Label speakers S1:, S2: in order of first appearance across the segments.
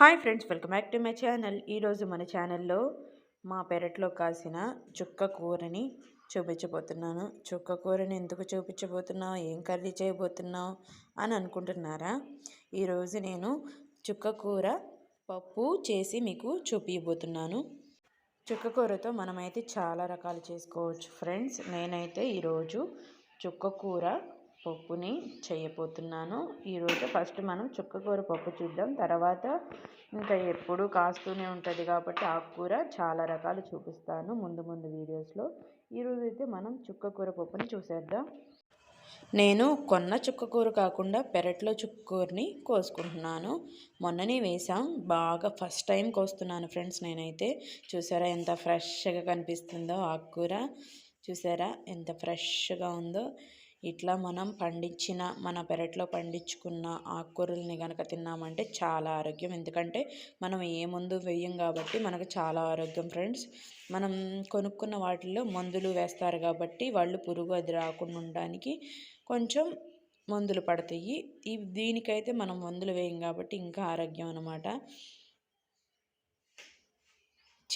S1: Hi friends welcome back to my channel. ఈరోజు మన ఛానల్లో మా పెరట్లో కాసిన చుక్క కూరని చూపించబోతున్నాను. చుక్క కూరని ఎందుకు చూపించబోతున్నావు? ఏం కర్రీ చేయబోతున్నావు? అని అనుకుంటున్నారా? ఈరోజు నేను చుక్క కూర పప్పు చేసి మీకు చూపించబోతున్నాను చుక్క కూరతో మనమైతే చాలా రకాలు చేసుకోవచ్చు ఫ్రెండ్స్. నేనైతే ఈరోజు చుక్క కూర పప్పుని చేయబోతున్నాను. ఈరోజు ఫస్ట్ మనం చుక్కకూర పప్పు చూద్దాం. తర్వాత ఇంకా ఎప్పుడు కాస్తూనే ఉంటుంది కాబట్టి ఆకుకూర చాలా రకాలు చూపిస్తాను ముందు ముందు వీడియోస్లో. ఈరోజు అయితే మనం చుక్కకూర పప్పుని చూసేద్దాం. నేను కొన్న చుక్కకూర కాకుండా పెరట్లో చుక్కకూరని కోసుకుంటున్నాను. మొన్ననే వేసాం బాగా ఫస్ట్ టైం కోస్తున్నాను ఫ్రెండ్స్ నేనైతే. చూసారా ఎంత ఫ్రెష్గా కనిపిస్తుందో ఆకుకూర. చూసారా ఎంత ఫ్రెష్గా ఉందో. ఇట్లా మనం పండించిన మన పెరట్లో పండించుకున్న ఆకుకూరల్ని కనుక తిన్నామంటే చాలా ఆరోగ్యం. ఎందుకంటే మనం ఏ మందు వేయం కాబట్టి మనకు చాలా ఆరోగ్యం ఫ్రెండ్స్. మనం కొనుక్కున్న వాటిల్లో మందులు వేస్తారు కాబట్టి వాళ్ళు పురుగు అది రాకుండా ఉండడానికి కొంచెం మందులు పడతాయి. ఈ దీనికైతే మనం మందులు వేయం కాబట్టి ఇంకా ఆరోగ్యం అనమాట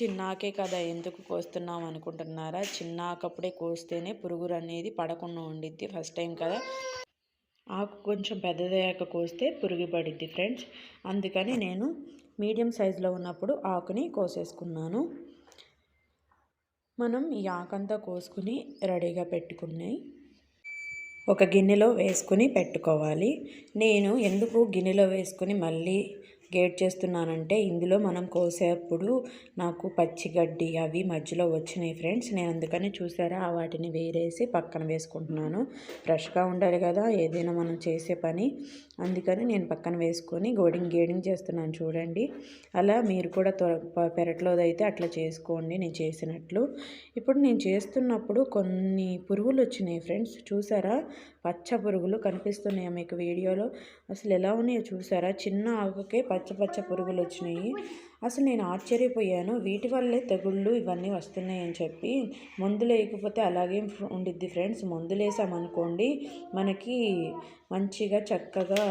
S1: చిన్నాకే కదా ఎందుకు కోస్తున్నాం అనుకుంటున్నారా? చిన్నాకప్పుడే కోస్తేనే పురుగురు అనేది పడకుండా ఉండిద్ది ఫస్ట్ టైం కదా. ఆకు కొంచెం పెద్దదయ్యాక కోస్తే పురుగు పడిద్ది ఫ్రెండ్స్. అందుకని నేను మీడియం సైజులో ఉన్నప్పుడు ఆకుని కోసేసుకున్నాను. మనం ఈ ఆకంతా కోసుకుని రెడీగా పెట్టుకున్నాయి ఒక గిన్నెలో వేసుకుని పెట్టుకోవాలి. నేను ఎందుకు గిన్నెలో వేసుకుని మళ్ళీ గేట్ చేస్తున్నానంటే ఇందులో మనం కోసేప్పుడు నాకు పచ్చిగడ్డి అవి మధ్యలో వచ్చినాయి ఫ్రెండ్స్. నేను అందుకని చూసారా వాటిని వేరేసి పక్కన వేసుకుంటున్నాను. ఫ్రెష్గా ఉండాలి కదా ఏదైనా మనం చేసే పని. అందుకని నేను పక్కన వేసుకొని గోడింగ్ గేడింగ్ చేస్తున్నాను చూడండి. అలా మీరు కూడా త్వర పెరట్లోదైతే అట్లా చేసుకోండి నేను చేసినట్లు. ఇప్పుడు నేను చేస్తున్నప్పుడు కొన్ని పురుగులు వచ్చినాయి ఫ్రెండ్స్. చూసారా? పచ్చ పురుగులు కనిపిస్తున్నాయి మీకు వీడియోలో? అసలు ఎలా ఉన్నాయో చూసారా? చిన్న ఆకుకే పచ్చ పచ్చ పురుగులు వచ్చినాయి. అసలు నేను ఆశ్చర్యపోయాను. వీటి వల్లే తెగుళ్ళు ఇవన్నీ వస్తున్నాయి అని చెప్పి. మందులు వేయకపోతే అలాగే ఉండిద్ది ఫ్రెండ్స్. మందులు వేసామనుకోండి మనకి మంచిగా చక్కగా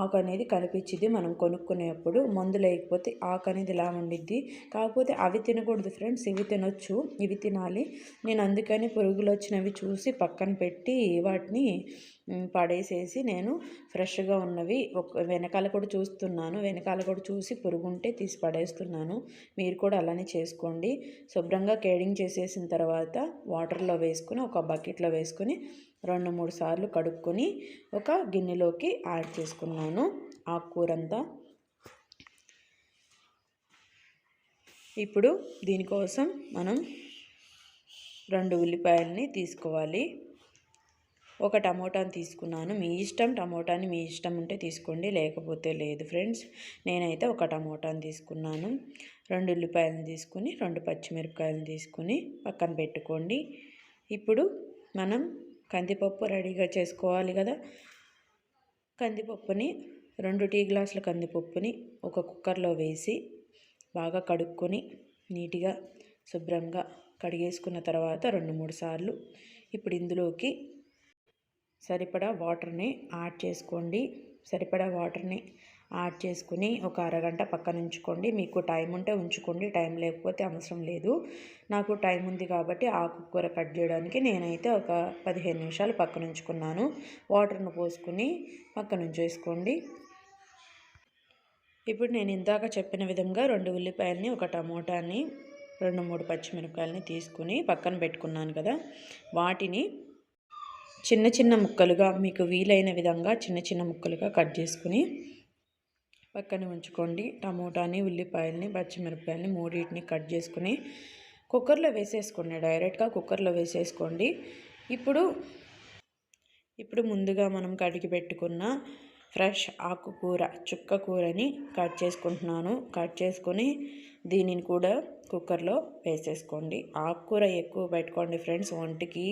S1: ఆకు అనేది కనిపించింది మనం కొనుక్కునేప్పుడు మందు లేకపోతే ఆకు అనేది ఇలా ఉండిద్ది. కాకపోతే అవి తినకూడదు ఫ్రెండ్స్ ఇవి తినొచ్చు ఇవి తినాలి. నేను అందుకని పురుగులు వచ్చినవి చూసి పక్కన పెట్టి వాటిని పడేసేసి నేను ఫ్రెష్గా ఉన్నవి ఒక వెనకాల కూడా చూస్తున్నాను. వెనకాల కూడా చూసి పురుగు ఉంటే తీసి పడేస్తున్నాను. మీరు కూడా అలానే చేసుకోండి. శుభ్రంగా కేడింగ్ చేసేసిన తర్వాత వాటర్లో వేసుకుని ఒక బకెట్లో వేసుకుని రెండు మూడు సార్లు కడుక్కొని ఒక గిన్నెలోకి యాడ్ చేసుకున్నాను ఆకుకూరంతా ఇప్పుడు దీనికోసం మనం రెండు ఉల్లిపాయలని తీసుకోవాలి. ఒక టమోటాని తీసుకున్నాను. మీ ఇష్టం టమోటాని మీ ఇష్టం ఉంటే తీసుకోండి లేకపోతే లేదు. ఫ్రెండ్స్ నేనైతే ఒక టమోటాని తీసుకున్నాను. రెండు ఉల్లిపాయలను తీసుకుని రెండు పచ్చిమిరపకాయలను తీసుకుని పక్కన పెట్టుకోండి. ఇప్పుడు మనం కందిపప్పు రెడీగా చేసుకోవాలి కదా. కందిపప్పుని రెండు టీ గ్లాసుల కందిపప్పుని ఒక కుక్కర్లో వేసి బాగా కడుక్కొని నీట్గా శుభ్రంగా కడిగేసుకున్న తర్వాత రెండు మూడు సార్లు ఇప్పుడు ఇందులోకి సరిపడా వాటర్ని యాడ్ చేసుకోండి. సరిపడా వాటర్ని యాడ్ చేసుకుని ఒక అరగంట పక్కన ఉంచుకోండి. మీకు టైం ఉంటే ఉంచుకోండి టైం లేకపోతే అవసరం లేదు. నాకు టైం ఉంది కాబట్టి ఆకుకూర కట్ చేయడానికి నేనైతే ఒక పదిహేను నిమిషాలు పక్కన ఉంచుకున్నాను. వాటర్ను పోసుకుని పక్కన ఉంచేసుకోండి. ఇప్పుడు నేను ఇందాక చెప్పిన విధంగా రెండు ఉల్లిపాయలని ఒక టమోటాని రెండు మూడు పచ్చిమిరపకాయలని తీసుకుని పక్కన పెట్టుకున్నాను కదా. వాటిని చిన్న చిన్న ముక్కలుగా మీకు వీలైన విధంగా చిన్న చిన్న ముక్కలుగా కట్ చేసుకుని పక్కన ఉంచుకోండి. టమోటాని ఉల్లిపాయలని పచ్చిమిరపకాయలని మూడింటిని కట్ చేసుకుని కుక్కర్లో వేసేసుకోండి. డైరెక్ట్గా కుక్కర్లో వేసేసుకోండి. ఇప్పుడు ఇప్పుడు ముందుగా మనం కడిగి పెట్టుకున్న ఫ్రెష్ ఆకుకూర చుక్క కూరని కట్ చేసుకుంటున్నాను. కట్ చేసుకొని దీనిని కూడా కుక్కర్లో వేసేసుకోండి. ఆకుకూర ఎక్కువ పెట్టుకోండి ఫ్రెండ్స్. ఒంటికి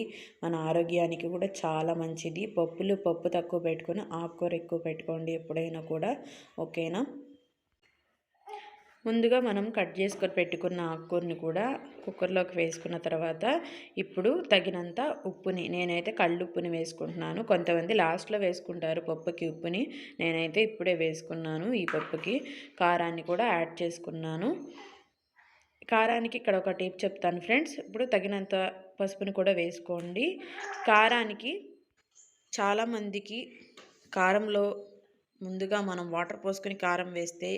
S1: మన ఆరోగ్యానికి కూడా చాలా మంచిది. పప్పులు పప్పు తక్కువ పెట్టుకొని ఆకుకూర ఎక్కువ పెట్టుకోండి ఎప్పుడైనా కూడా. ఓకేనా? ముందుగా మనం కట్ చేసుకొని పెట్టుకున్న ఆకుకూరని కూడా కుక్కర్లోకి వేసుకున్న తర్వాత ఇప్పుడు తగినంత ఉప్పుని నేనైతే కళ్ళు ఉప్పుని వేసుకుంటున్నాను. కొంతమంది లాస్ట్లో వేసుకుంటారు పప్పుకి ఉప్పుని. నేనైతే ఇప్పుడే వేసుకున్నాను ఈ పప్పుకి. కారాన్ని కూడా యాడ్ చేసుకున్నాను. కారానికి ఇక్కడ ఒక టిప్ చెప్తాను ఫ్రెండ్స్. ఇప్పుడు తగినంత పసుపుని కూడా వేసుకోండి. కారానికి చాలామందికి కారంలో ముందుగా మనం వాటర్ పోసుకొని కారం వేస్తే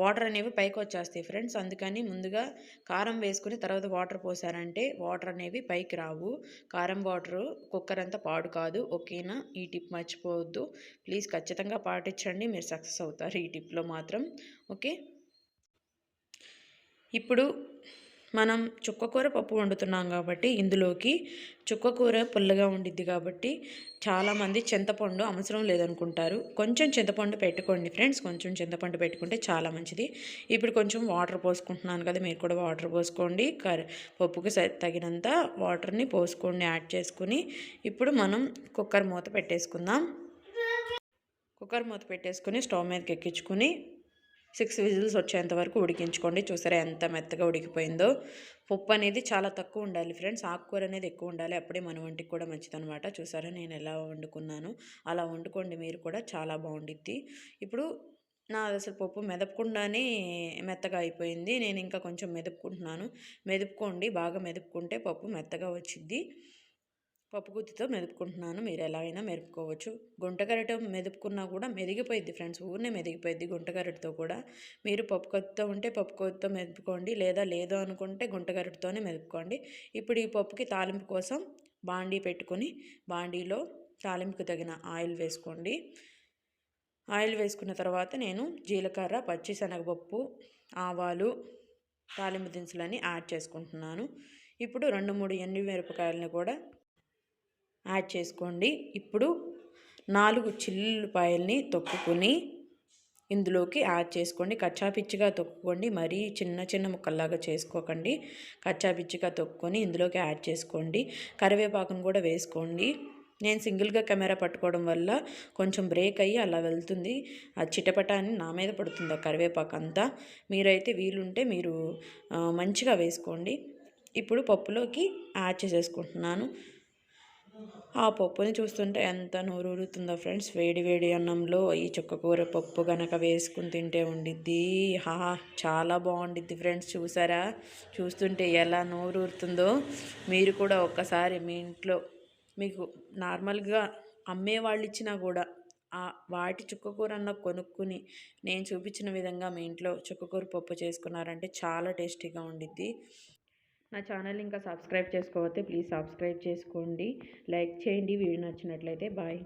S1: వాటర్ అనేవి పైకి వచ్చేస్తాయి ఫ్రెండ్స్. అందుకని ముందుగా కారం వేసుకుని తర్వాత వాటర్ పోసారంటే వాటర్ అనేవి పైకి రావు. కారం వాటర్ కుక్కర్ అంతా పాడు కాదు. ఓకేనా? ఈ టిప్ మర్చిపోవద్దు. ప్లీజ్ ఖచ్చితంగా పాటించండి. మీరు సక్సెస్ అవుతారు ఈ టిప్లో మాత్రం. ఓకే? ఇప్పుడు మనం చుక్కకూర పప్పు వండుతున్నాం కాబట్టి ఇందులోకి చుక్కకూర పుల్లగా ఉండిద్ది కాబట్టి చాలామంది చింతపండు అవసరం లేదనుకుంటారు. కొంచెం చింతపండు పెట్టుకోండి ఫ్రెండ్స్. కొంచెం చింతపండు పెట్టుకుంటే చాలా మంచిది. ఇప్పుడు కొంచెం వాటర్ పోసుకుంటున్నాను కదా మీరు కూడా వాటర్ పోసుకోండి. కర్రీ పప్పుకి తగినంత వాటర్ని పోసుకోండి యాడ్ చేసుకుని. ఇప్పుడు మనం కుక్కర్ మూత పెట్టేసుకుందాం. కుక్కర్ మూత పెట్టేసుకుని స్టవ్ మీదకి ఎక్కించుకుని సిక్స్ విజిల్స్ వచ్చేంత వరకు ఉడికించుకోండి. చూసారా ఎంత మెత్తగా ఉడికిపోయిందో. పప్పు అనేది చాలా తక్కువ ఉండాలి ఫ్రెండ్స్. ఆకుకూర అనేది ఎక్కువ ఉండాలి. అప్పుడే మన వంటికి కూడా మంచిదనమాట చూసారా నేను ఎలా వండుకున్నాను? అలా వండుకోండి మీరు కూడా. చాలా బాగుండిద్ది. ఇప్పుడు నా అసలు పప్పు మెదపకుండానే మెత్తగా అయిపోయింది. నేను ఇంకా కొంచెం మెదుపుకుంటున్నాను. మెదుపుకోండి. బాగా మెదుపుకుంటే పప్పు మెత్తగా వచ్చిద్ది. పప్పుగుత్తితో మెదుపుకుంటున్నాను. మీరు ఎలా అయినా మెదుపుకోవచ్చు గుంటగరిట మెదుపుకున్నా కూడా మెదిగిపోయింది ఫ్రెండ్స్. ఊరినే మెదిగిపోయింది గుంటగరిటతో కూడా. మీరు పప్పుకొత్తితో ఉంటే పప్పుకొత్తితో మెదుపుకోండి. లేదా లేదు అనుకుంటే గుంటగరిటతోనే మెదుపుకోండి. ఇప్పుడు ఈ పప్పుకి తాలింపు కోసం బాండీ పెట్టుకొని బాండీలో తాలింపుకు తగిన ఆయిల్ వేసుకోండి. ఆయిల్ వేసుకున్న తర్వాత నేను జీలకర్ర పచ్చిశనగపప్పు ఆవాలు తాలింపు దినుసులని యాడ్ చేసుకుంటున్నాను. ఇప్పుడు రెండు మూడు ఎండు మిరపకాయలని కూడా యాడ్ చేసుకోండి. ఇప్పుడు నాలుగు చిల్లుపాయల్ని తొక్కుకొని ఇందులోకి యాడ్ చేసుకోండి. కచ్చాపిచ్చిగా తొక్కుకోండి. మరీ చిన్న చిన్న ముక్కల్లాగా చేసుకోకండి. కచ్చాపిచ్చిగా తొక్కుకొని ఇందులోకి యాడ్ చేసుకోండి. కరివేపాకును కూడా వేసుకోండి. నేను సింగిల్గా కెమెరా పట్టుకోవడం వల్ల కొంచెం బ్రేక్ అయ్యి అలా వెళ్తుంది. ఆ చిటపట అని నా మీద పడుతుంది ఆ కరివేపాకు అంతా. మీరైతే వీలుంటే మీరు మంచిగా వేసుకోండి. ఇప్పుడు పప్పులోకి యాడ్ చేసేసుకుంటున్నాను. ఆ పప్పుని చూస్తుంటే ఎంత నోరూరుతుందో ఫ్రెండ్స్. వేడి వేడి అన్నంలో ఈ చుక్కకూర పప్పు కనుక వేసుకుని తింటే ఉండిద్ది. హా చాలా బాగుండిద్ది ఫ్రెండ్స్. చూసారా? చూస్తుంటే ఎలా నోరూరుతుందో. మీరు కూడా ఒక్కసారి మీ ఇంట్లో మీకు నార్మల్గా అమ్మే వాళ్ళు ఇచ్చినా కూడా వాటి చుక్కకూర అన్న కొనుక్కుని నేను చూపించిన విధంగా మీ ఇంట్లో చుక్కకూర పప్పు చేసుకున్నారంటే చాలా టేస్టీగా ఉండిద్ది. నా ఛానల్ ఇంకా సబ్స్క్రైబ్ చేసుకోకపోతే ప్లీజ్ సబ్స్క్రైబ్ చేసుకోండి. లైక్ చేయండి వీడియో నచ్చినట్లయితే బాయ్.